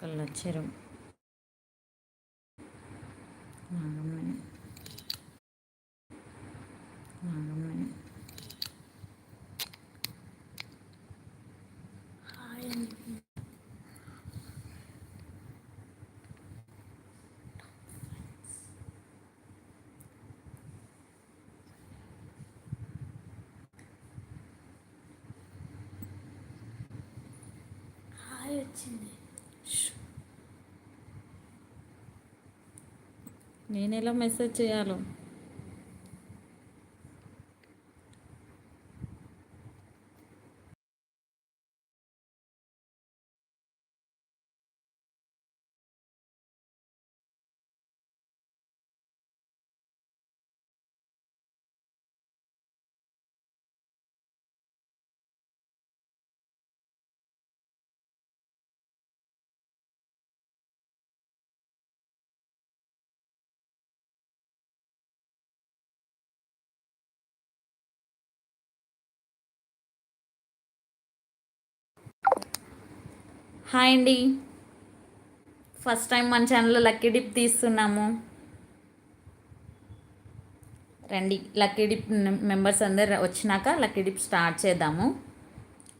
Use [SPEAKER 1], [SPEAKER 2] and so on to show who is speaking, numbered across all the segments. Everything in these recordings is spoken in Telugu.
[SPEAKER 1] கள்ளச்சரம்
[SPEAKER 2] నేను ఎలా మెసేజ్ చేయాలో హాయ్ అండి. ఫస్ట్ టైం మన ఛానల్లో లక్కీ డిప్ తీస్తున్నాము. రండి లక్కీ డిప్ మెంబర్స్ అందరు వచ్చినాక లక్కీ డిప్ స్టార్ట్ చేద్దాము.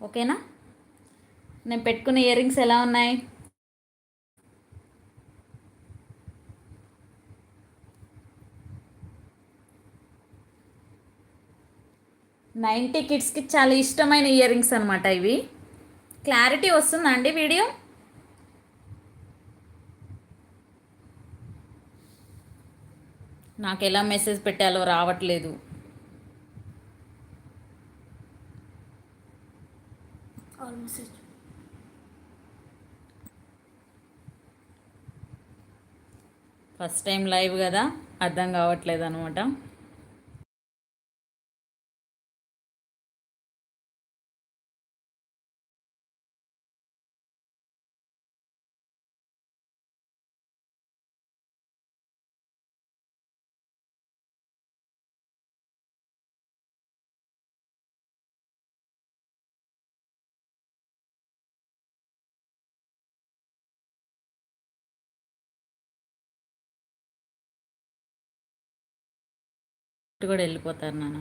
[SPEAKER 2] ఓకేనా? నేను పెట్టుకున్న ఇయర్ రింగ్స్ ఎలా ఉన్నాయి? నైంటీ కిడ్స్కి చాలా ఇష్టమైన ఇయర్ రింగ్స్ అనమాట ఇవి. క్లారిటీ వస్తుందా అండి వీడియో? నాకు ఎలా మెసేజ్ పెట్టాలో రావట్లేదు. ఫస్ట్ టైం లైవ్ కదా? అర్థం కావట్లేదు అనమాట కూడా వెళ్ళిపోతారు నాన్న.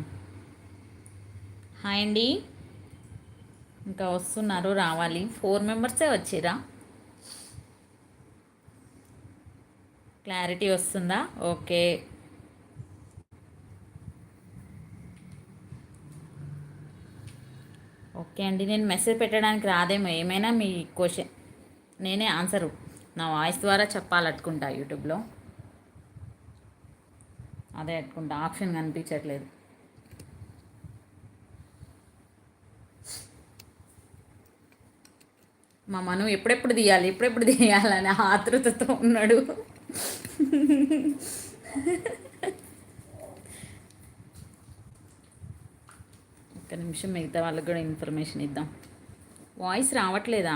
[SPEAKER 2] హాయ్ అండి. ఇంకా వస్తున్నారు రావాలి. ఫోర్ మెంబర్సే వచ్చిరా? క్లారిటీ వస్తుందా? ఓకే ఓకే అండి. నేను మెసేజ్ పెట్టడానికి రాదేమో. ఏమైనా మీ క్వశ్చన్ నేనే ఆన్సరు నా వాయిస్ ద్వారా చెప్పాలనుకుంటా యూట్యూబ్లో అదే పెట్టుకుంటా ఆప్షన్ కనిపించట్లేదు. మా మనం ఎప్పుడెప్పుడు తీయాలి? ఎప్పుడెప్పుడు తీయాలని ఆతృతతో ఉన్నాడు. ఒక్క నిమిషం మిగతా వాళ్ళకి కూడా ఇన్ఫర్మేషన్ ఇద్దాం. వాయిస్ రావట్లేదా?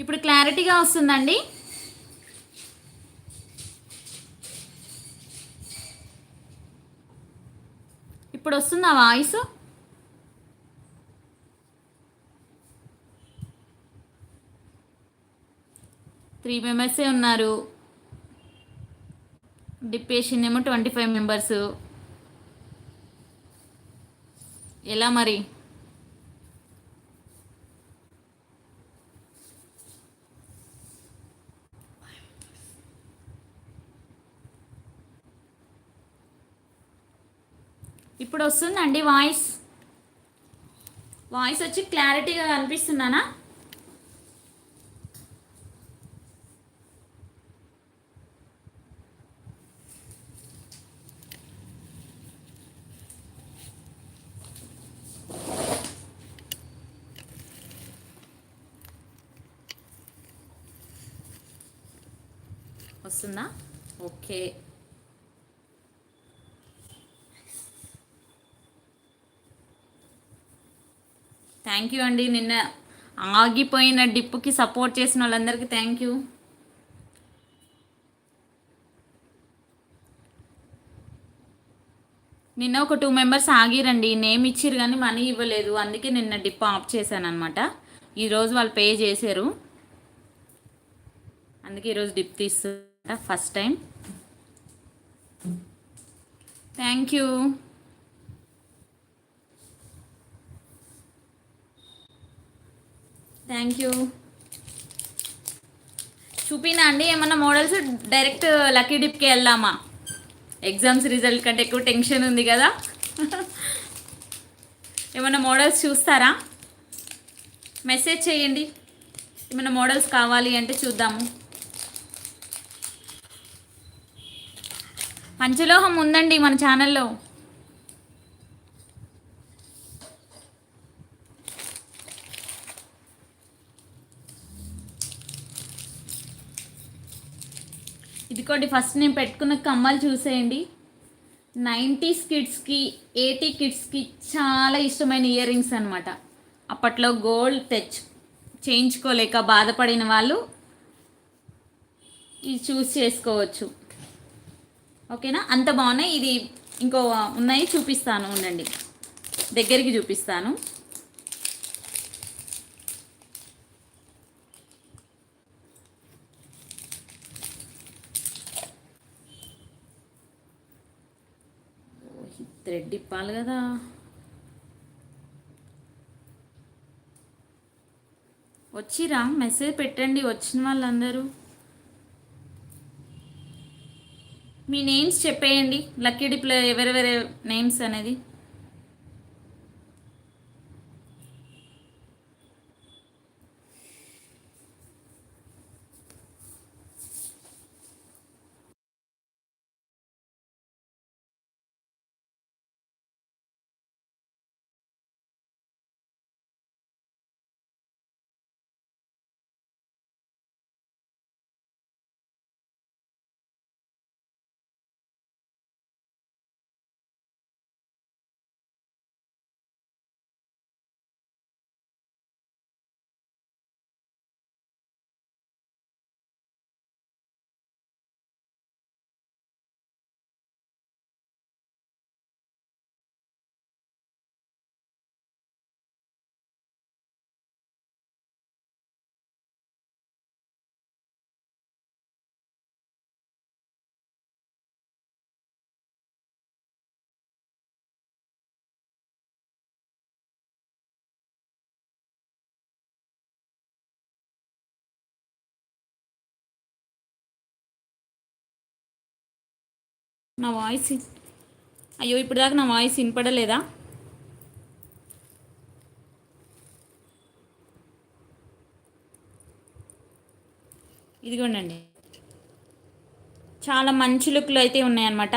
[SPEAKER 2] ఇప్పుడు క్లారిటీగా వస్తుందండి. ఇప్పుడు వస్తుందా వాయిస్? త్రీ మెంబర్సే ఉన్నారు. డిప్పేషన్ ఏమో ట్వంటీ ఫైవ్ మెంబర్సు. ఎలా మరి? ఇప్పుడు వస్తుందండి వాయిస్. వాయిస్ వచ్చి క్లారిటీగా కనిపిస్తున్నానా వస్తుందా? ఓకే. థ్యాంక్ యూ అండి. నిన్న ఆగిపోయిన డిప్పుకి సపోర్ట్ చేసిన వాళ్ళందరికీ థ్యాంక్ యూ నిన్న ఒక టూ మెంబర్స్ ఆగిరండి. నేమ్ ఇచ్చిర్రు కానీ మనీ ఇవ్వలేదు. అందుకే నిన్న డిప్ ఆఫ్ చేశాను అనమాట ఈరోజు వాళ్ళు పే చేశారు. అందుకే ఈరోజు డిప్ తీస్తున్నా. First time thank you thank you చూపినా అండి ఏమన్నా మోడల్స్ డైరెక్ట్ లక్కీ డిప్కి వెళ్దామా? ఎగ్జామ్స్ రిజల్ట్ కంటే ఎక్కువ టెన్షన్ ఉంది కదా. ఏమన్నా మోడల్స్ చూస్తారా? మెసేజ్ చేయండి. ఏమైనా మోడల్స్ కావాలి అంటే చూద్దాము. పంచలోహం ఉందండి మన ఛానల్లో పెట్టుకోండి. ఫస్ట్ నేను పెట్టుకున్న కమ్మలు చూసేయండి. నైంటీస్ కిడ్స్కి ఎయిటీ కిడ్స్కి చాలా ఇష్టమైన ఇయర్ రింగ్స్ అనమాట అప్పట్లో గోల్డ్ తెచ్చు చేయించుకోలేక బాధపడిన వాళ్ళు ఇది చూస్ చేసుకోవచ్చు. ఓకేనా? అంత బాగున్నాయి. ఇది ఇంకో ఉన్నాయి. చూపిస్తాను. ఉండండి. దగ్గరికి చూపిస్తాను. థ్రెడ్ ఇప్పాలి కదా. వచ్చిరా మెసేజ్ పెట్టండి వచ్చిన వాళ్ళందరూ. మీ నేమ్స్ చెప్పేయండి. లక్కీ డిప్లో ఎవరెవరి నేమ్స్ అనేది. నా వాయిస్ అయ్యో ఇప్పుడు దాకా నా వాయిస్ వినపడలేదా? ఇదిగోండి చాలా మంచి లుక్లు అయితే ఉన్నాయన్నమాట.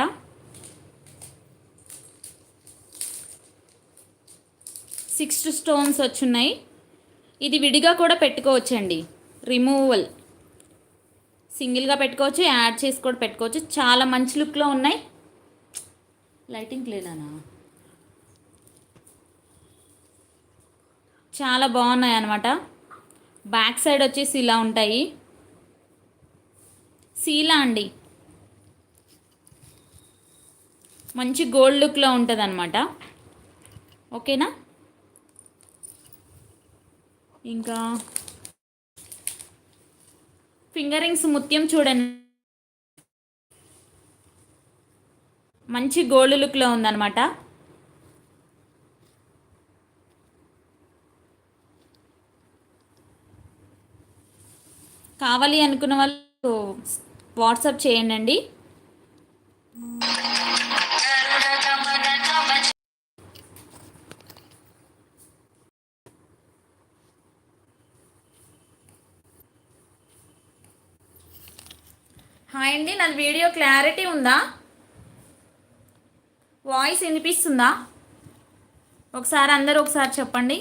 [SPEAKER 2] సిక్స్ స్టోన్స్ వచ్చున్నాయి. ఇది విడిగా కూడా పెట్టుకోవచ్చండి. రిమూవల్. సింగిల్గా పెట్టుకోవచ్చు యాడ్ చేసి కూడా పెట్టుకోవచ్చు. చాలా మంచి లుక్లో ఉన్నాయి. లైటింగ్ లేదానా చాలా బాగున్నాయి అన్నమాట బ్యాక్ సైడ్ వచ్చేసి ఇలా ఉంటాయి. సీలా అండి. మంచి గోల్డ్ లుక్లో ఉంటుంది అనమాట ఓకేనా? ఇంకా ఫింగర్ రింగ్స్ ముత్యం చూడండి. మంచి గోల్డ్ లుక్లో ఉందన్నమాట. కావాలి అనుకున్న వాళ్ళు వాట్సాప్ చేయండి హాయ్ అండి నాది వీడియో క్లారిటీ ఉందా? వాయిస్ వినిపిస్తుందా? ఒకసారి అందరూ ఒకసారి చెప్పండి.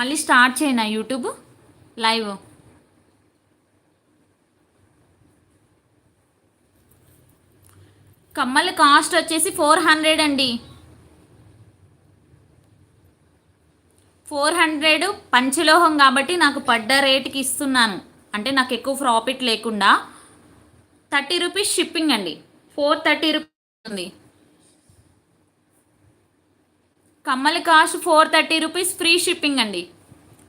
[SPEAKER 2] మళ్ళీ స్టార్ట్ చేయనా యూట్యూబ్ లైవ్. కమ్మల కాస్ట్ వచ్చేసి ఫోర్ హండ్రెడ్ అండి. ఫోర్ హండ్రెడ్ పంచలోహం కాబట్టి నాకు పడ్డ రేట్కి ఇస్తున్నాను. అంటే నాకు ఎక్కువ ప్రాఫిట్ లేకుండా థర్టీ రూపీస్ షిప్పింగ్ అండి. ఫోర్ థర్టీ రూపీస్ ఉంది. కమ్మల cost four thirty rupees free shipping అండి.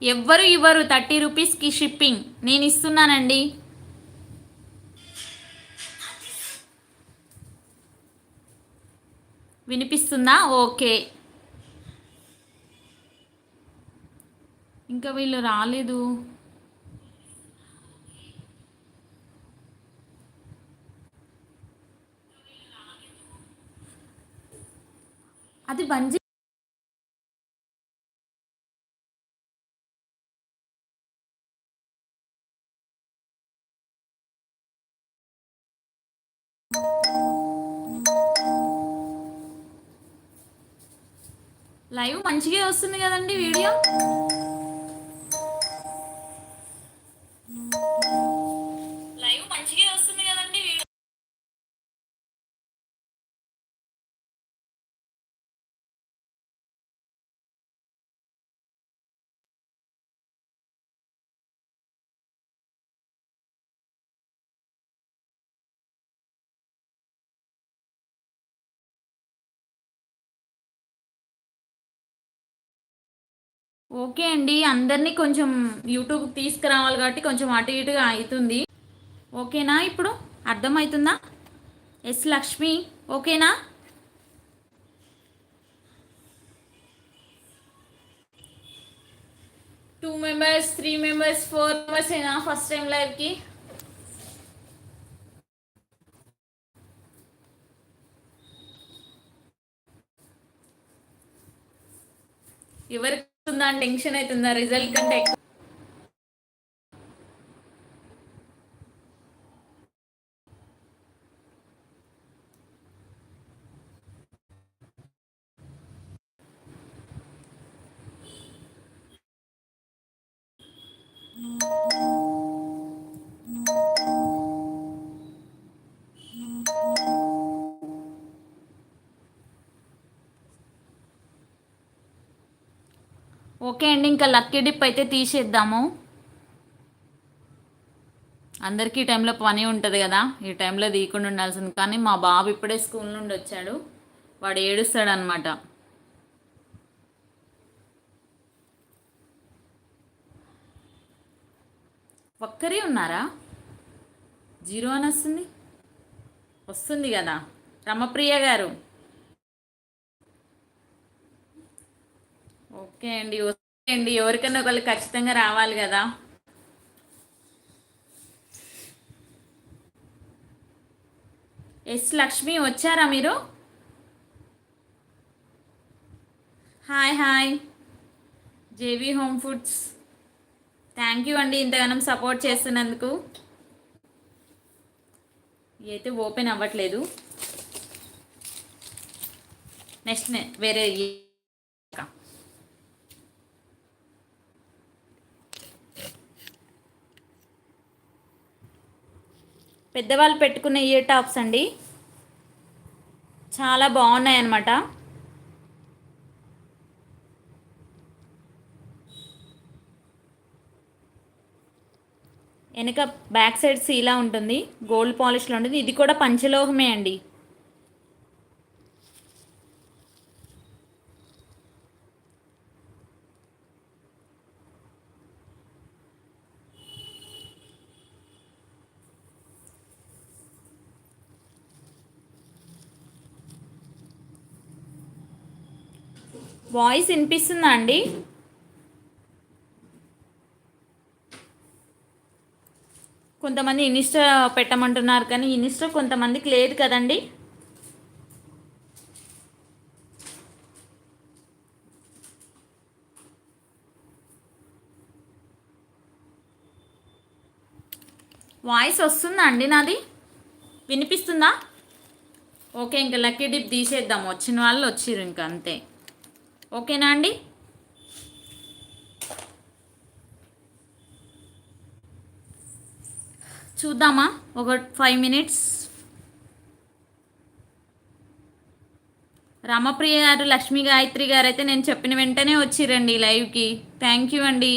[SPEAKER 2] ఎవ్వరు ఇవ్వరు థర్టీ రూపీస్కి షిప్పింగ్. నేను ఇస్తున్నానండి. వినిపిస్తుందా? ఓకే. ఇంకా వీళ్ళు రాలేదు. అది చే- లైవ్ మంచిగా వస్తుంది కదండి వీడియో? ఓకే అండి అందరినీ కొంచెం యూట్యూబ్ తీసుకురావాలి కాబట్టి కొంచెం అటు ఇటుగా అవుతుంది ఓకేనా ఇప్పుడు? అర్థమవుతుందా ఎస్ లక్ష్మి ఓకేనా? Two members three members four members అయినా ఫస్ట్ టైం లైవ్కి ఎవరికి టెన్షన్ అవుతుందా? రిజల్ట్ కంటే ఓకే అండి ఇంకా లక్కీ డిప్ అయితే తీసేద్దాము. అందరికీ ఈ టైంలో పని ఉంటుంది కదా ఈ టైంలో తీయకుండా ఉండాల్సింది. కానీ మా బాబు ఇప్పుడే స్కూల్ నుండి వచ్చాడు వాడు ఏడుస్తాడు అనమాట ఒక్కరే ఉన్నారా? జీరో అని వస్తుంది? వస్తుంది కదా. రమప్రియ గారు. ఓకే అండి అండి ఎవరికైనా ఒకళ్ళు ఖచ్చితంగా రావాలి కదా? ఎస్ లక్ష్మి వచ్చారా మీరు? Hi hi. JV home foods. Thank you అండి ఇంతగానం సపోర్ట్ చేస్తున్నందుకు. అయితే ఓపెన్ అవ్వట్లేదు. నెక్స్ట్ వేరే పెద్దవాళ్ళు పెట్టుకునే ఇయర్ టాప్స్ అండి. చాలా బాగున్నాయి అన్నమాట. వెనక బ్యాక్ సైడ్ సీలా ఉంటుంది. గోల్డ్ పాలిష్లో ఉంటుంది. ఇది కూడా పంచలోహమే అండి. వాయిస్ వినిపిస్తుందా అండి? కొంతమంది ఇన్స్టా పెట్టమంటున్నారు కానీ ఇన్స్టా కొంతమందికి లేదు కదండి? వాయిస్ వస్తుందా అండి నాది? వినిపిస్తుందా? ఓకే ఇంకా లక్కీ డిప్ తీసేద్దాం. వచ్చిన వాళ్ళు వచ్చిర్రు ఇంకా అంతే. ఓకేనా అండి? చూద్దామా? ఒక ఫైవ్ మినిట్స్. రామప్రియ గారు లక్ష్మీ గాయత్రి గారు అయితే నేను చెప్పిన వెంటనే వచ్చిరండి లైవ్కి. థ్యాంక్ యూ అండి.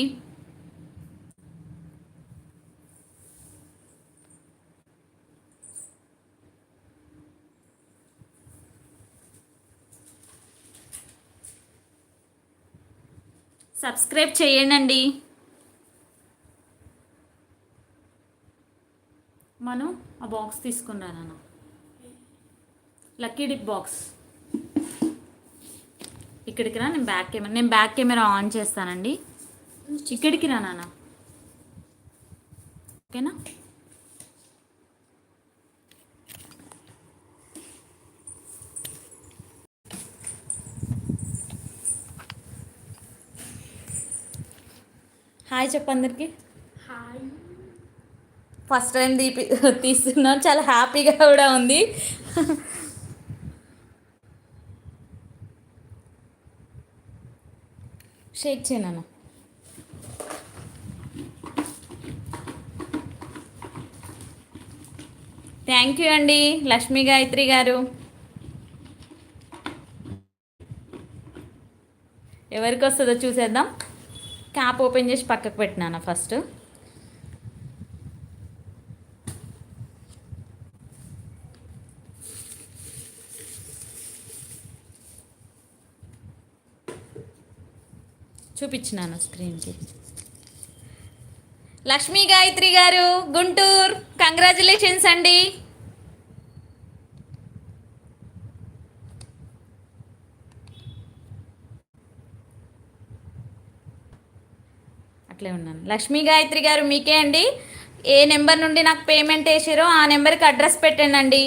[SPEAKER 2] సబ్స్క్రైబ్ చేయండి మనం ఆ బాక్స్ తీసుకున్నాను లక్కీ డిప్ బాక్స్. ఇక్కడికి రా నేను బ్యాక్ కెమెరా నేను బ్యాక్ కెమెరా ఆన్ చేస్తానండి. ఇక్కడికి రా నాన్న ఓకేనా హాయ్ చెప్పు అందరికి.
[SPEAKER 1] హాయ్.
[SPEAKER 2] ఫస్ట్ టైం తీపి తీస్తున్నాను చాలా హ్యాపీగా కూడా ఉంది. షేక్ చేయను థ్యాంక్ యూ అండి లక్ష్మీ గాయత్రి గారు. ఎవరికి వస్తుందో చూసేద్దాం. క్యాప్ ఓపెన్ చేసి పక్కకు పెట్టినాను ఫస్ట్? చూపించినాను స్క్రీన్కి. లక్ష్మీ గాయత్రి గారు గుంటూరు కంగ్రాచులేషన్స్ అండి. లక్ష్మీ గాయత్రి గారు మీకే అండి. ఏ నెంబర్ నుండి నాకు పేమెంట్ వేసారో ఆ నెంబర్కి అడ్రస్ పెట్టండి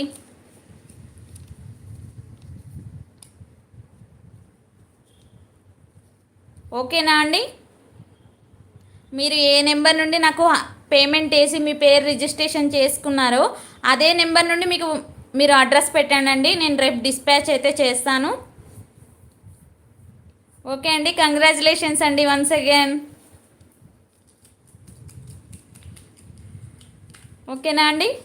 [SPEAKER 2] ఓకేనా అండి? మీరు ఏ నెంబర్ నుండి నాకు పేమెంట్ వేసి మీ పేరు రిజిస్ట్రేషన్ చేసుకున్నారో అదే నెంబర్ నుండి మీకు మీరు అడ్రస్ పెట్టండి నేను రేపు డిస్పాచ్ అయితే చేస్తాను. ఓకే అండి. కంగ్రాచులేషన్స్ అండి వన్స్ అగైన్. ఓకేనా అండి?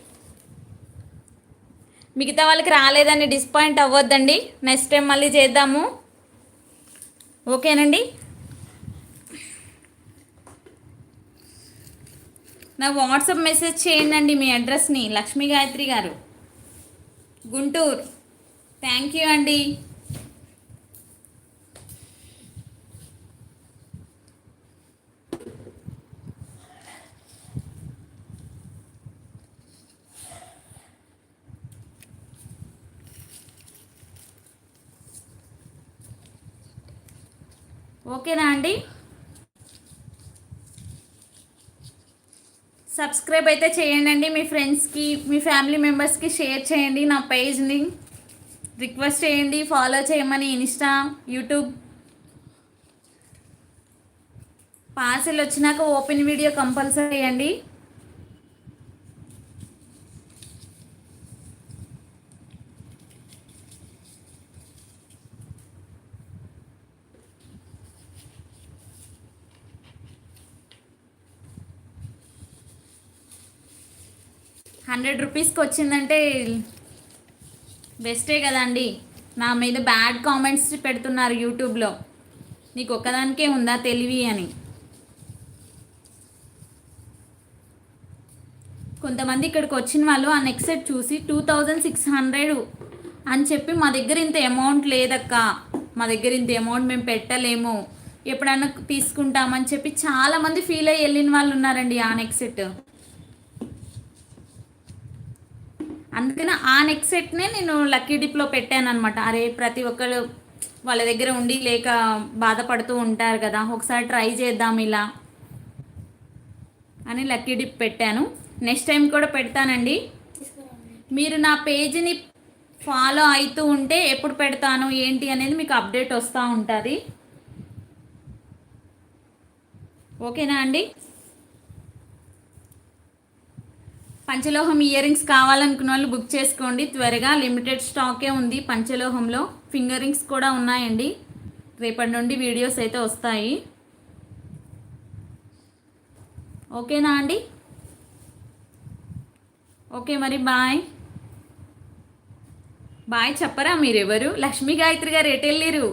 [SPEAKER 2] మిగతా వాళ్ళకి రాలేదని డిస్పాయింట్ అవ్వద్దండి. నెక్స్ట్ టైం మళ్ళీ చేద్దాము. ఓకేనండి? నా వాట్సాప్ మెసేజ్ చేయండి మీ అడ్రస్ని. లక్ష్మీ గాయత్రి గారు. గుంటూరు. థ్యాంక్ యూ అండి. ఓకేనా అండి? సబ్స్క్రైబ్ అయితే చేయండి మీ ఫ్రెండ్స్కి మీ ఫ్యామిలీ మెంబర్స్కి షేర్ చేయండి నా పేజ్ని. రిక్వెస్ట్ చేయండి ఫాలో చేయమని ఇన్స్టా యూట్యూబ్. పార్సిల్ వచ్చినాక ఓపెన్ వీడియో కంపల్సరీ అండి. హండ్రెడ్ రూపీస్కి వచ్చిందంటే బెస్టే కదండి. నా మీద బ్యాడ్ కామెంట్స్ పెడుతున్నారు యూట్యూబ్లో. నీకు ఒక్కదానికే ఉందా తెలివి అని. కొంతమంది ఇక్కడికి వచ్చిన వాళ్ళు ఆ నెక్సెట్ చూసి టూ థౌజండ్ సిక్స్ హండ్రెడ్ అని చెప్పి మా దగ్గర ఇంత అమౌంట్ లేదక్క. మా దగ్గర ఇంత అమౌంట్ మేము పెట్టలేము. ఎప్పుడన్నా తీసుకుంటామని చెప్పి చాలామంది ఫీల్ అయ్యి వెళ్ళిన వాళ్ళు ఉన్నారండి ఆ నెక్సెట్ అందుకని ఆ నెక్ సెట్నే నేను లక్కీ డిప్లో పెట్టాను అనమాట అరే ప్రతి ఒక్కరు వాళ్ళ దగ్గర ఉండి లేక బాధపడుతూ ఉంటారు కదా ఒకసారి ట్రై చేద్దాం ఇలా అని లక్కీ డిప్ పెట్టాను. నెక్స్ట్ టైం కూడా పెడతానండి. మీరు నా పేజీని ఫాలో అవుతూ ఉంటే ఎప్పుడు పెడతాను ఏంటి అనేది మీకు అప్డేట్ వస్తూ ఉంటుంది. ఓకేనా అండి? పంచలోహం ఇయర్ రింగ్స్ కావాలనుకున్న వాళ్ళు బుక్ చేసుకోండి. త్వరగా లిమిటెడ్ స్టాకే ఉంది పంచలోహంలో. ఫింగర్ రింగ్స్ కూడా ఉన్నాయండి. రేపటి నుండి వీడియోస్ అయితే వస్తాయి. ఓకేనా అండి? ఓకే మరి బాయ్ బాయ్ చెప్పరా మీరెవరు? లక్ష్మీ గాయత్రి గారు ఎటు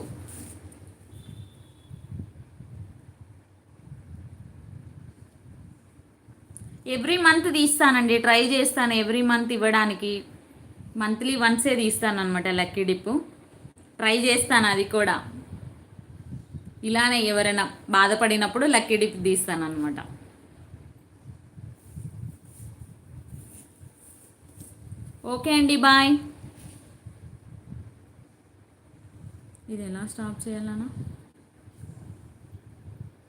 [SPEAKER 2] ఎవ్రీ మంత్ తీస్తానండి. ట్రై చేస్తాను ఎవ్రీ మంత్ ఇవ్వడానికి. మంత్లీ వన్సే తీస్తాను అనమాట లక్కీ డిప్ ట్రై చేస్తాను అది కూడా. ఇలానే ఎవరైనా బాధపడినప్పుడు లక్కీ డిప్ తీస్తాను అనమాట ఓకే అండి బాయ్ ఇది ఎలా స్టాప్ చేయాలన్నా?